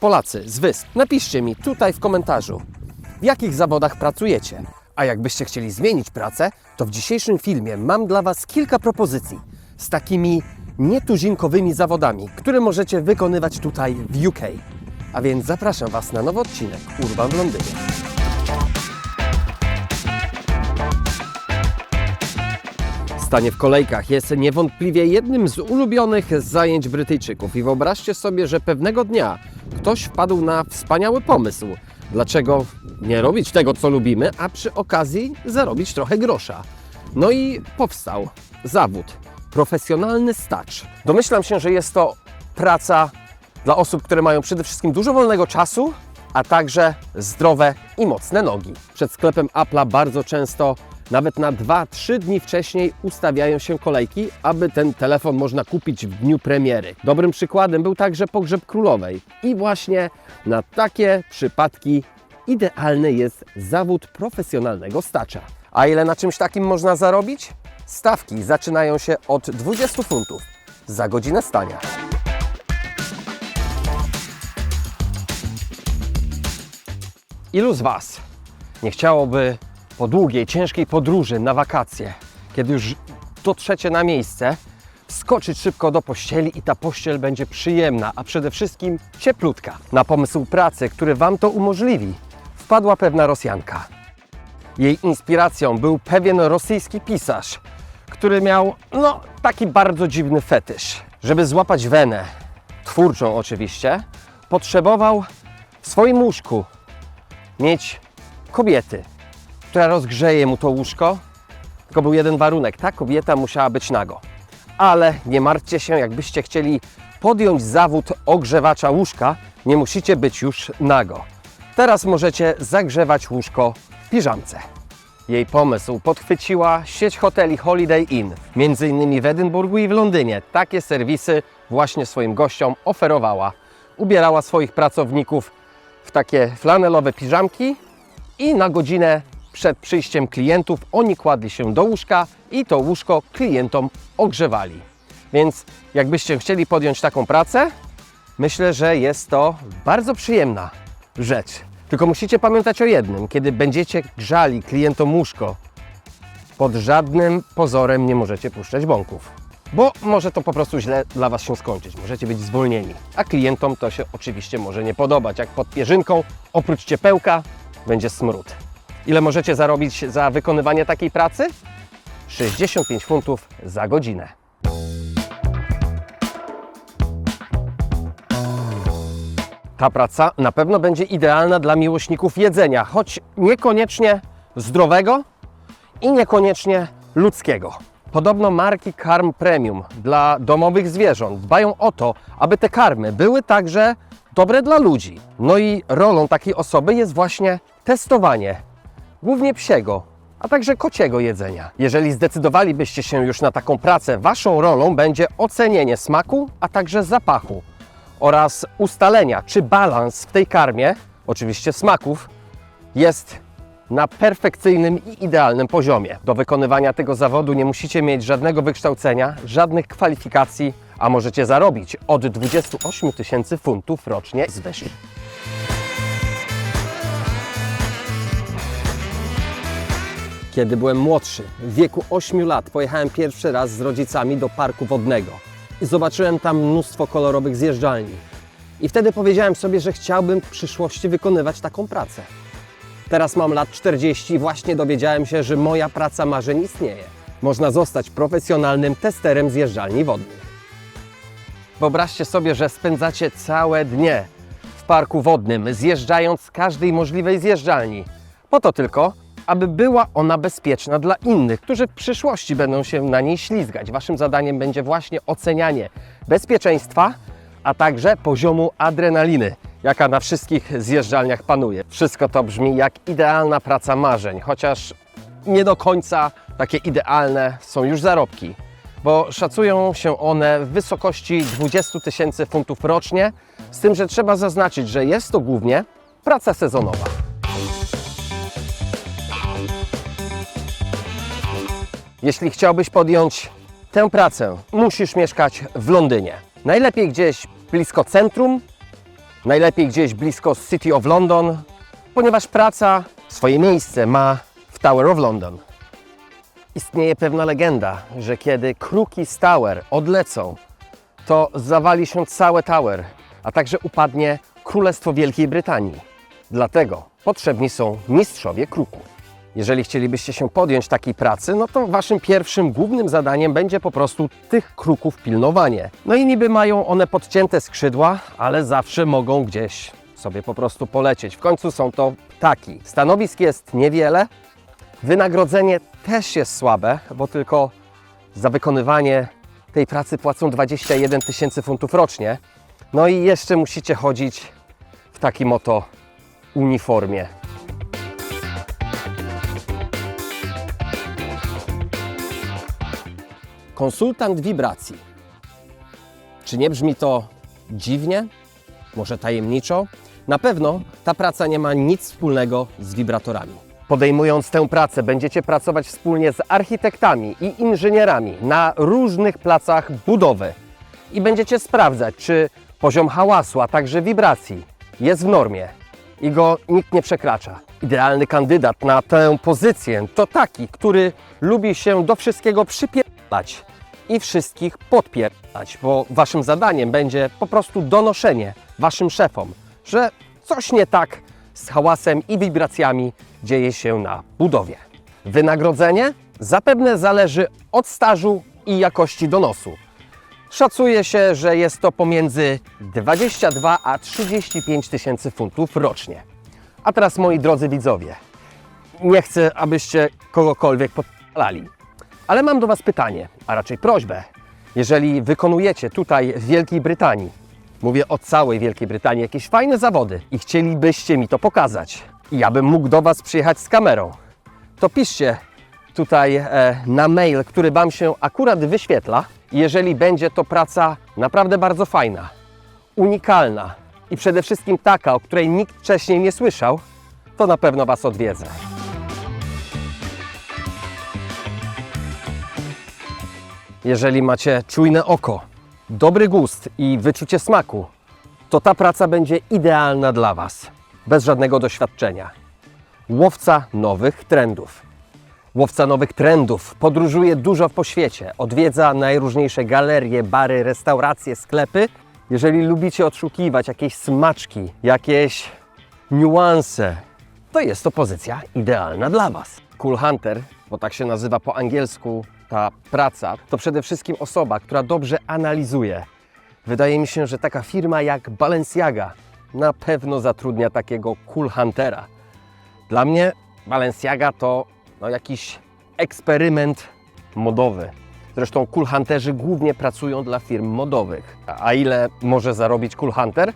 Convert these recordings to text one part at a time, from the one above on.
Polacy z Wysp, napiszcie mi tutaj w komentarzu, w jakich zawodach pracujecie. A jakbyście chcieli zmienić pracę, to w dzisiejszym filmie mam dla Was kilka propozycji z takimi nietuzinkowymi zawodami, które możecie wykonywać tutaj w UK. A więc zapraszam Was na nowy odcinek Urban w Londynie. Stanie w kolejkach jest niewątpliwie jednym z ulubionych zajęć Brytyjczyków i wyobraźcie sobie, że pewnego dnia ktoś wpadł na wspaniały pomysł. Dlaczego nie robić tego, co lubimy, a przy okazji zarobić trochę grosza? No i powstał zawód profesjonalny stacz. Domyślam się, że jest to praca dla osób, które mają przede wszystkim dużo wolnego czasu, a także zdrowe i mocne nogi. Przed sklepem Apple'a bardzo często, nawet na 2-3 dni wcześniej, ustawiają się kolejki, aby ten telefon można kupić w dniu premiery. Dobrym przykładem był także pogrzeb królowej. I właśnie na takie przypadki idealny jest zawód profesjonalnego stacza. A ile na czymś takim można zarobić? Stawki zaczynają się od 20 funtów za godzinę stania. Ilu z Was nie chciałoby po długiej, ciężkiej podróży na wakacje, kiedy już dotrzecie na miejsce, skoczyć szybko do pościeli i ta pościel będzie przyjemna, a przede wszystkim cieplutka? Na pomysł pracy, który Wam to umożliwi, wpadła pewna Rosjanka. Jej inspiracją był pewien rosyjski pisarz, który miał, no, taki bardzo dziwny fetysz. Żeby złapać wenę, twórczą oczywiście, potrzebował w swoim łóżku mieć kobiety, która rozgrzeje mu to łóżko. Tylko był jeden warunek, ta kobieta musiała być nago. Ale nie martwcie się, jakbyście chcieli podjąć zawód ogrzewacza łóżka, nie musicie być już nago. Teraz możecie zagrzewać łóżko w piżamce. Jej pomysł podchwyciła sieć hoteli Holiday Inn, innymi w Edynburgu i w Londynie. Takie serwisy właśnie swoim gościom oferowała. Ubierała swoich pracowników w takie flanelowe piżamki i na godzinę przed przyjściem klientów oni kładli się do łóżka i to łóżko klientom ogrzewali. Więc jakbyście chcieli podjąć taką pracę, myślę, że jest to bardzo przyjemna rzecz. Tylko musicie pamiętać o jednym, kiedy będziecie grzali klientom łóżko, pod żadnym pozorem nie możecie puszczać bąków. Bo może to po prostu źle dla Was się skończyć. Możecie być zwolnieni. A klientom to się oczywiście może nie podobać. Jak pod pierzynką, oprócz ciepełka, będzie smród. Ile możecie zarobić za wykonywanie takiej pracy? 65 funtów za godzinę. Ta praca na pewno będzie idealna dla miłośników jedzenia, choć niekoniecznie zdrowego i niekoniecznie ludzkiego. Podobno marki karm premium dla domowych zwierząt dbają o to, aby te karmy były także dobre dla ludzi. No i rolą takiej osoby jest właśnie testowanie głównie psiego, a także kociego jedzenia. Jeżeli zdecydowalibyście się już na taką pracę, waszą rolą będzie ocenienie smaku, a także zapachu oraz ustalenia, czy balans w tej karmie, oczywiście smaków, jest na perfekcyjnym i idealnym poziomie. Do wykonywania tego zawodu nie musicie mieć żadnego wykształcenia, żadnych kwalifikacji, a możecie zarobić od 28 tysięcy funtów rocznie z wyższym. Kiedy byłem młodszy, w wieku 8 lat, pojechałem pierwszy raz z rodzicami do parku wodnego i zobaczyłem tam mnóstwo kolorowych zjeżdżalni. I wtedy powiedziałem sobie, że chciałbym w przyszłości wykonywać taką pracę. Teraz mam lat 40 i właśnie dowiedziałem się, że moja praca marzeń istnieje. Można zostać profesjonalnym testerem zjeżdżalni wodnych. Wyobraźcie sobie, że spędzacie całe dnie w parku wodnym, zjeżdżając z każdej możliwej zjeżdżalni. Po to tylko, aby była ona bezpieczna dla innych, którzy w przyszłości będą się na niej ślizgać. Waszym zadaniem będzie właśnie ocenianie bezpieczeństwa, a także poziomu adrenaliny, jaka na wszystkich zjeżdżalniach panuje. Wszystko to brzmi jak idealna praca marzeń, chociaż nie do końca takie idealne są już zarobki, bo szacują się one w wysokości 20 tysięcy funtów rocznie, z tym, że trzeba zaznaczyć, że jest to głównie praca sezonowa. Jeśli chciałbyś podjąć tę pracę, musisz mieszkać w Londynie. Najlepiej gdzieś blisko centrum Najlepiej gdzieś blisko City of London, ponieważ praca swoje miejsce ma w Tower of London. Istnieje pewna legenda, że kiedy kruki z Tower odlecą, to zawali się całe Tower, a także upadnie Królestwo Wielkiej Brytanii. Dlatego potrzebni są mistrzowie kruków. Jeżeli chcielibyście się podjąć takiej pracy, no to waszym pierwszym głównym zadaniem będzie po prostu tych kruków pilnowanie. No i niby mają one podcięte skrzydła, ale zawsze mogą gdzieś sobie po prostu polecieć. W końcu są to ptaki. Stanowisk jest niewiele, wynagrodzenie też jest słabe, bo tylko za wykonywanie tej pracy płacą 21 tysięcy funtów rocznie. No i jeszcze musicie chodzić w takim oto uniformie. Konsultant wibracji. Czy nie brzmi to dziwnie? Może tajemniczo? Na pewno ta praca nie ma nic wspólnego z wibratorami. Podejmując tę pracę, będziecie pracować wspólnie z architektami i inżynierami na różnych placach budowy i będziecie sprawdzać, czy poziom hałasu, a także wibracji jest w normie i go nikt nie przekracza. Idealny kandydat na tę pozycję to taki, który lubi się do wszystkiego i wszystkich podpierdalać, bo waszym zadaniem będzie po prostu donoszenie waszym szefom, że coś nie tak z hałasem i wibracjami dzieje się na budowie. Wynagrodzenie zapewne zależy od stażu i jakości donosu. Szacuje się, że jest to pomiędzy 22 a 35 tysięcy funtów rocznie. A teraz moi drodzy widzowie, nie chcę, abyście kogokolwiek podpalali, ale mam do Was pytanie, a raczej prośbę. Jeżeli wykonujecie tutaj w Wielkiej Brytanii, mówię o całej Wielkiej Brytanii, jakieś fajne zawody i chcielibyście mi to pokazać, i ja bym mógł do Was przyjechać z kamerą, to piszcie tutaj e, na mail, który Wam się akurat wyświetla. Jeżeli będzie to praca naprawdę bardzo fajna, unikalna i przede wszystkim taka, o której nikt wcześniej nie słyszał, to na pewno Was odwiedzę. Jeżeli macie czujne oko, dobry gust i wyczucie smaku, to ta praca będzie idealna dla Was, bez żadnego doświadczenia. Łowca nowych trendów. Łowca nowych trendów podróżuje dużo po świecie, odwiedza najróżniejsze galerie, bary, restauracje, sklepy. Jeżeli lubicie odszukiwać jakieś smaczki, jakieś niuanse, to jest to pozycja idealna dla Was. Cool Hunter, bo tak się nazywa po angielsku ta praca, to przede wszystkim osoba, która dobrze analizuje. Wydaje mi się, że taka firma jak Balenciaga na pewno zatrudnia takiego Cool Huntera. Dla mnie Balenciaga to no, jakiś eksperyment modowy. Zresztą Cool Hunterzy głównie pracują dla firm modowych. A ile może zarobić Cool Hunter?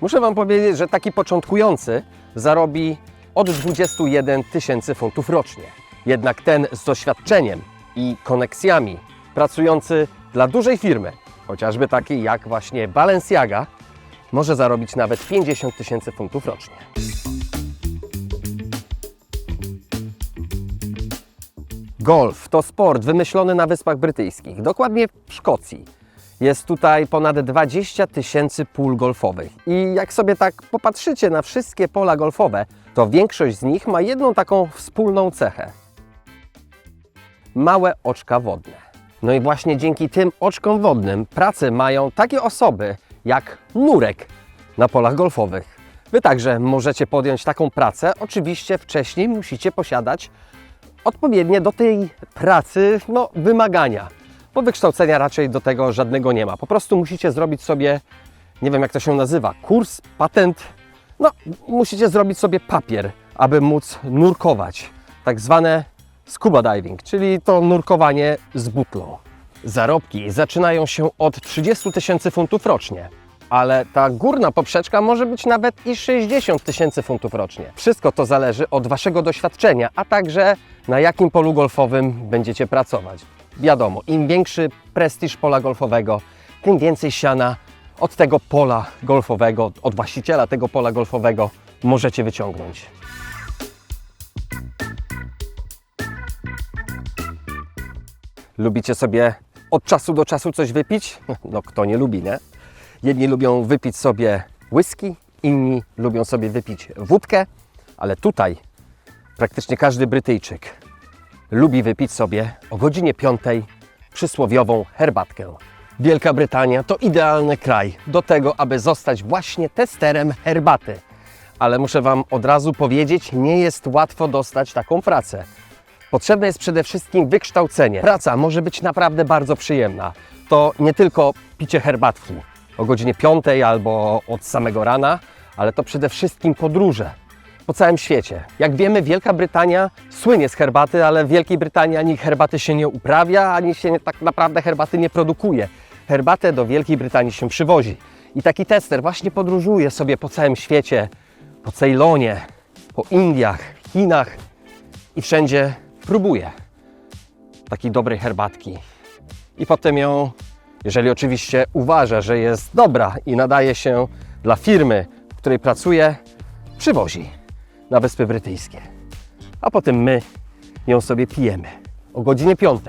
Muszę Wam powiedzieć, że taki początkujący zarobi od 21 tysięcy funtów rocznie. Jednak ten z doświadczeniem i koneksjami, pracujący dla dużej firmy, chociażby takiej jak właśnie Balenciaga, może zarobić nawet 50 tysięcy funtów rocznie. Golf to sport wymyślony na Wyspach Brytyjskich, dokładnie w Szkocji. Jest tutaj ponad 20 tysięcy pól golfowych. I jak sobie tak popatrzycie na wszystkie pola golfowe, to większość z nich ma jedną taką wspólną cechę. Małe oczka wodne. No i właśnie dzięki tym oczkom wodnym pracę mają takie osoby jak Nurek na polach golfowych. Wy także możecie podjąć taką pracę. Oczywiście wcześniej musicie posiadać odpowiednie do tej pracy no, wymagania. Bo wykształcenia raczej do tego żadnego nie ma. Po prostu musicie zrobić sobie, nie wiem jak to się nazywa, kurs, patent. No, musicie zrobić sobie papier, aby móc nurkować. Tak zwane scuba diving, czyli to nurkowanie z butlą. Zarobki zaczynają się od 30 tysięcy funtów rocznie. Ale ta górna poprzeczka może być nawet i 60 tysięcy funtów rocznie. Wszystko to zależy od Waszego doświadczenia, a także na jakim polu golfowym będziecie pracować. Wiadomo, im większy prestiż pola golfowego, tym więcej siana od tego pola golfowego, od właściciela tego pola golfowego możecie wyciągnąć. Lubicie sobie od czasu do czasu coś wypić? No kto nie lubi, nie? Jedni lubią wypić sobie whisky, inni lubią sobie wypić wódkę, ale tutaj praktycznie każdy Brytyjczyk lubi wypić sobie o godzinie 5 przysłowiową herbatkę. Wielka Brytania to idealny kraj do tego, aby zostać właśnie testerem herbaty. Ale muszę Wam od razu powiedzieć, nie jest łatwo dostać taką pracę. Potrzebne jest przede wszystkim wykształcenie. Praca może być naprawdę bardzo przyjemna. To nie tylko picie herbatki o godzinie 5 albo od samego rana, ale to przede wszystkim podróże po całym świecie. Jak wiemy, Wielka Brytania słynie z herbaty, ale w Wielkiej Brytanii ani herbaty się nie uprawia, ani się tak naprawdę herbaty nie produkuje. Herbatę do Wielkiej Brytanii się przywozi. I taki tester właśnie podróżuje sobie po całym świecie, po Ceylonie, po Indiach, Chinach i wszędzie próbuje takiej dobrej herbatki. I potem ją, jeżeli oczywiście uważa, że jest dobra i nadaje się dla firmy, w której pracuje, przywozi na Wyspy Brytyjskie. A potem my ją sobie pijemy o godzinie 5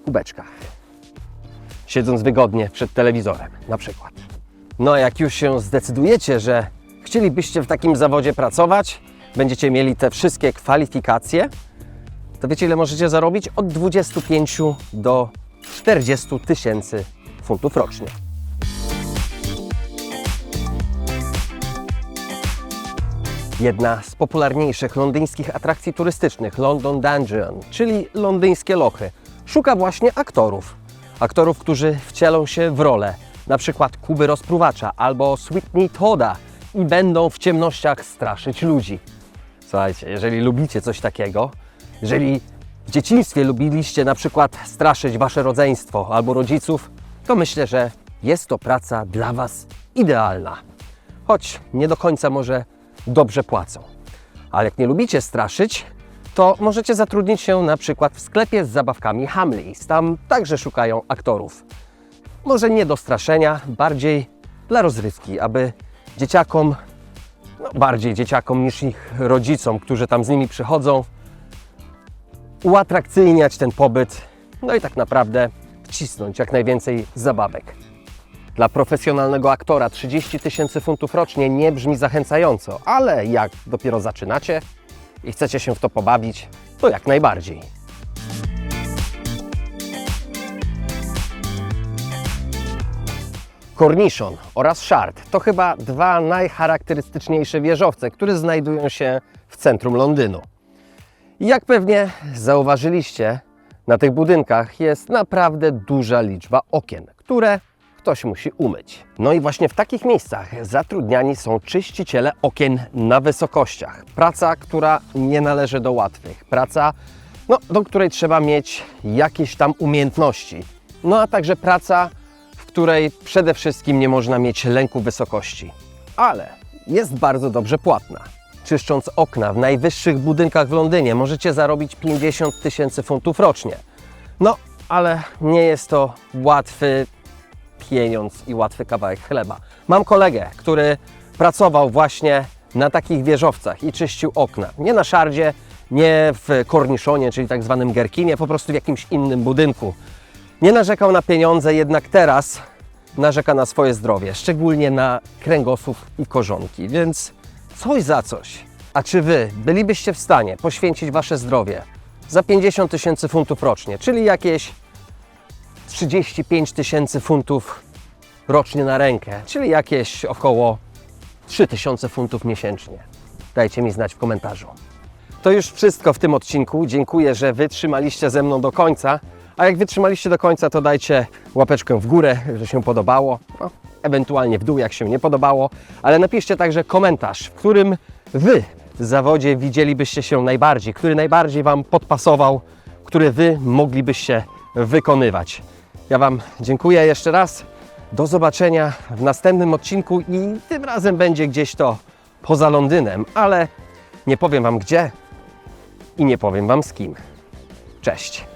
w kubeczkach, siedząc wygodnie przed telewizorem na przykład. No a jak już się zdecydujecie, że chcielibyście w takim zawodzie pracować, będziecie mieli te wszystkie kwalifikacje, to wiecie ile możecie zarobić? Od 25 do 40 tysięcy funtów rocznie. Jedna z popularniejszych londyńskich atrakcji turystycznych, London Dungeon, czyli londyńskie lochy, szuka właśnie aktorów. Aktorów, którzy wcielą się w rolę, na przykład Kuby Rozpruwacza albo Sweetney Toda i będą w ciemnościach straszyć ludzi. Słuchajcie, jeżeli lubicie coś takiego, jeżeli w dzieciństwie lubiliście na przykład straszyć wasze rodzeństwo albo rodziców, to myślę, że jest to praca dla Was idealna. Choć nie do końca może dobrze płacą. Ale jak nie lubicie straszyć, to możecie zatrudnić się na przykład w sklepie z zabawkami Hamleys. Tam także szukają aktorów. Może nie do straszenia, bardziej dla rozrywki, aby dzieciakom, no bardziej dzieciakom niż ich rodzicom, którzy tam z nimi przychodzą, uatrakcyjniać ten pobyt, no i tak naprawdę wcisnąć jak najwięcej zabawek. Dla profesjonalnego aktora 30 tysięcy funtów rocznie nie brzmi zachęcająco, ale jak dopiero zaczynacie i chcecie się w to pobawić, to jak najbardziej. Korniszon oraz Shard to chyba dwa najcharakterystyczniejsze wieżowce, które znajdują się w centrum Londynu. Jak pewnie zauważyliście, na tych budynkach jest naprawdę duża liczba okien, które ktoś musi umyć. No i właśnie w takich miejscach zatrudniani są czyściciele okien na wysokościach. Praca, która nie należy do łatwych. Praca, no, do której trzeba mieć jakieś tam umiejętności. No a także praca, w której przede wszystkim nie można mieć lęku wysokości. Ale jest bardzo dobrze płatna. Czyszcząc okna w najwyższych budynkach w Londynie możecie zarobić 50 tysięcy funtów rocznie. No, ale nie jest to łatwy pieniądz i łatwy kawałek chleba. Mam kolegę, który pracował właśnie na takich wieżowcach i czyścił okna. Nie na szardzie, nie w korniszonie, czyli tak zwanym gerkinie, po prostu w jakimś innym budynku. Nie narzekał na pieniądze, jednak teraz narzeka na swoje zdrowie, szczególnie na kręgosłup i korzonki, więc coś za coś. A czy Wy bylibyście w stanie poświęcić Wasze zdrowie za 50 tysięcy funtów rocznie, czyli jakieś 35 tysięcy funtów rocznie na rękę, czyli jakieś około 3 tysiące funtów miesięcznie? Dajcie mi znać w komentarzu. To już wszystko w tym odcinku. Dziękuję, że wytrzymaliście ze mną do końca. A jak wytrzymaliście do końca, to dajcie łapeczkę w górę, że się podobało. No, ewentualnie w dół, jak się nie podobało. Ale napiszcie także komentarz, w którym Wy w zawodzie widzielibyście się najbardziej, który najbardziej Wam podpasował, który Wy moglibyście wykonywać. Ja Wam dziękuję jeszcze raz. Do zobaczenia w następnym odcinku i tym razem będzie gdzieś to poza Londynem, ale nie powiem Wam gdzie i nie powiem Wam z kim. Cześć!